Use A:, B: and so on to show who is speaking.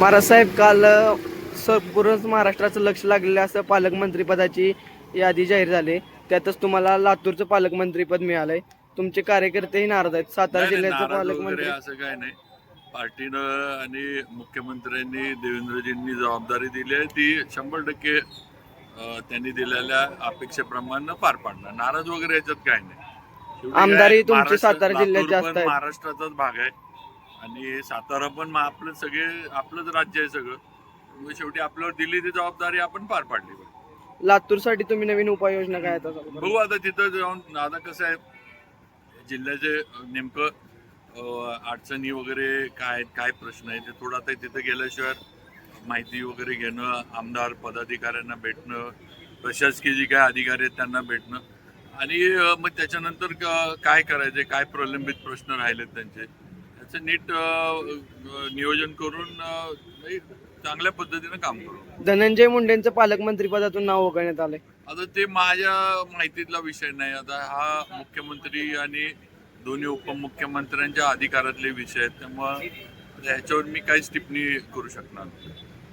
A: महाराज साहेब काल संपूर्ण महाराष्ट्राचं लक्ष लागलेलं असं पालकमंत्रीपदाची यादी जाहीर झाली. त्यातच तुम्हाला लातूरचं पालकमंत्रीपद मिळालंय. तुमचे कार्यकर्तेही नाराज आहेत. सातारा जिल्ह्याचं पालकमंत्री
B: असं काय नाही. पार्टीनं आणि मुख्यमंत्र्यांनी देवेंद्रजींनी जबाबदारी दिली आहे. ती शंभर टक्के त्यांनी दिलेल्या अपेक्षेप्रमाणे पार पाडणार. नाराज वगैरे याच्यात काय नाही.
A: आमदारी तुमची सातारा जिल्ह्यात जास्त आहेत.
B: महाराष्ट्राचाच भाग आहे. आणि सातारा पण मा- आपलं सगळे आपलंच राज्य आहे सगळं त्यामुळे शेवटी आपल्यावर दिली ती जबाबदारी आपण पार पाडली पाहिजे.
A: लातूरसाठी तुम्ही नवीन उपाययोजना काय आहेत आता?
B: बघू आता तिथं जाऊन आता कसं आहे जिल्ह्याचे नेमकं अं, अडचणी वगैरे काय काय प्रश्न आहे ते थोडं आता तिथं गेल्याशिवाय माहिती वगैरे घेणं आमदार पदाधिकाऱ्यांना भेटणं प्रशासकीय जी काय अधिकारी आहेत त्यांना भेटणं आणि अं, मग त्याच्यानंतर क- काय करायचे काय प्रलंबित प्रश्न राहिलेत त्यांचे त्याचं नीट नियोजन करून चांगल्या पद्धतीनं काम करू.
A: धनंजय मुंडेंचं पालकमंत्रीपदातून नाव वगळण्यात आलंय.
B: आता ते माझ्या माहितीतला विषय नाही. आता हा मुख्यमंत्री आणि दोन्ही उपमुख्यमंत्र्यांच्या अधिकारातले विषय आहेत. त्यामुळं ह्याच्यावर मी काहीच टिप्पणी करू शकणार.